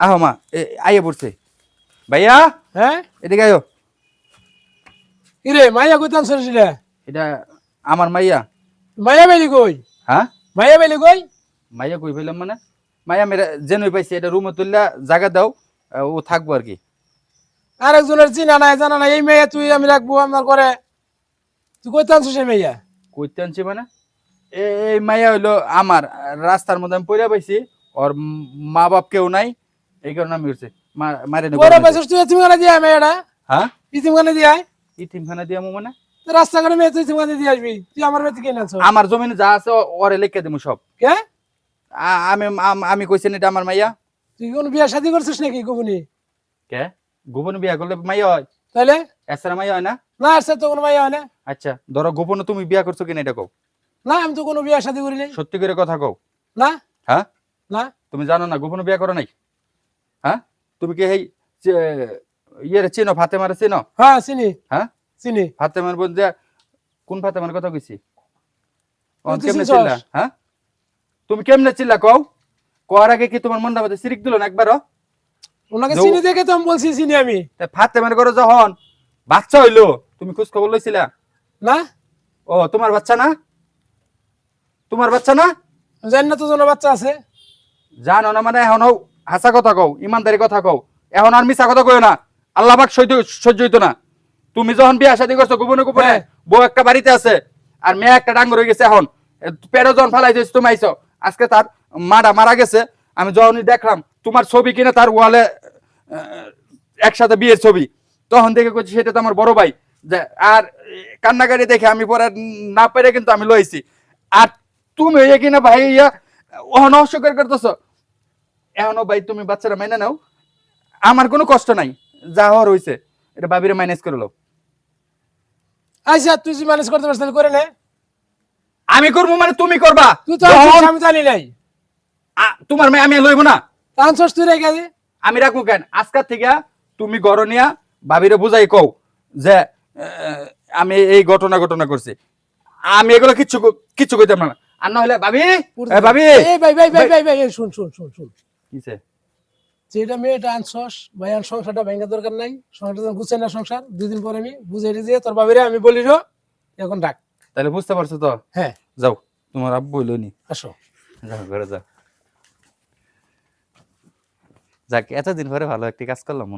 আহো মা আইয়া পড়ছে। ভাইয়া? হ্যাঁ? এদিকে আয়ো। কিরে মাইয়া কইতাম সরছিলে এটা আমার মাইয়া। মাইয়া বেলি কই? হ্যাঁ? মাইয়া বেলি কই? মাইয়া কই ফেলাম মানে? মাইয়া মেরা জেনুই পাইছে এটা রুমে তুললা জায়গা দাও ও থাকব আর কি। আরেকজনের চিনা নাই জানা নাই এই মেয়ে তুই আমি রাখব আমার করে তুই কইতাম সে মেয়া? কইতে আনছি মানে? এই মাইয়া হইল আমার রাস্তার মধ্যে আমি পড়ে পাইছি ওর মা বাপ কেউ নাই এই কারণে আমি উঠছি। মারে নি পরে পাইছিস তুই এতিমখানা দিয়া মেয়েটা। হ্যাঁ? ইতিমখানা দিয়া ইতিমখানা দিয়া মু মানে? রাস্তাঘাটে মেয়ে তুই ইতিমখানা দিয়ে আসবি। তুই আমার মেয়ে কিনে আমার জমিনে যা আছে ওরে লিখে দেবো সব। কে? আমি আম- আমি কইছেন এটা আমার মাইয়া। তুই কোন বিয়া শাদি করছিস নাকি গোপনি? কে? গোপন বিয়া করলে মাইয়া হয়। তাহলে এছাড়া মাইয়া হয় না? না আসছে তো কোনো মাইয়া হয় না। আচ্ছা ধরো গোপনে তুমি বিয়া করছ কিনা এটা কও। না আমি তো কোনো বিয়া শাদি করি নাই। সত্যি করে কথা কও। না? হ্যাঁ? না? তুমি জানো না গোপনে বিয়া করো নাই? হ্যাঁ? তুমি কি এই ইয়ে চিনো ফাতেমারে চিনো? হ্যাঁ চিনি। হ্যাঁ? চিনি। ফাতেমার যে কোন ফাতেমার কথা কইছি? কেমনে চিল্লা হ্যাঁ? তুমি কেমনে চিল্লা কও? কর আগে কি তোমার মনটা মধ্যে সিরিক দিল না একবারও? ওনাকে চিনি দেখে তো আমি বলছি চিনি আমি। ফাতেমার ঘরে যখন বাচ্চা হইল তুমি খোঁজ খবর লইছিলা? না। ও তোমার বাচ্চা না? তোমার বাচ্চা না? জানি না তো বাচ্চা আছে। জানো না মানে এখন হাসা কথা কও ইমানদারি কথা কও। এখন আর মিছা কথা কও না। আল্লাহ পাক সহ্য সহ্য হইতো না। তুমি যখন বিয়া শাদী করছ গোপনে গোপনে হ্যাঁ। বউ একটা বাড়িতে আছে আর মেয়ে একটা ডাঙ্গর হয়ে গেছে এখন। পেরো যখন ফালাই দিয়েছ তুমি আইছো। আজকে তার মাটা মারা গেছে। আমি যখনই দেখলাম তোমার ছবি কিনে তার ওয়ালে একসাথে বিয়ের ছবি। তখন দেখে করছি সেটা তো আমার বড় ভাই। যে আর কান্নাকাটি দেখে আমি পরে না পেরে কিন্তু আমি লইছি। আর তুমি হইয়া কিনা ভাই ইয়া ওহন অস্বীকার করতেছো। এখনও ভাই তুমি বাচ্চারা মাইনে নাও। আমার কোনো কষ্ট নাই যা হওয়ার হইছে। এটা মাইনাস করে লো আচ্ছা তুই যে ম্যানেজ করতে পারছিস করে নে। আমি করব মানে তুমি করবা? তুই তো যখন- আমি জানি নাই। আ- তোমার মেয়ে আমি লইব না। তুই রেখে দে। আমি রাখব কেন? আজকার থেকে তুমি গরনিয়া ভাবিরে বুঝাই কও যে আহ, আমি এই ঘটনা ঘটনা করছি। আমি এগুলো কিচ্ছু ক- কিচ্ছু কইতাম না। আর না হলে ভাবি এ ভাবি। এই ভাই ভাই ভাই ভাই ভাই এই শুন শুন শুন শুন। কিসে? যেটা মেয়েটা আনছস ভাই আন সংসারটা ভেঙে দরকার নাই। সংসারটা গুছে না সংসার দুদিন পরে আমি বুঝে দিয়ে তোর বাবিরে আমি বলি এখন ডাক তাহলে বুঝতে পারছ তো? হ্যাঁ। যাও তোমার আব্বু হইল নি। আসো। যাও ঘরে যাও। যাক এতদিন পরে ভালো একটি কাজ করলাম।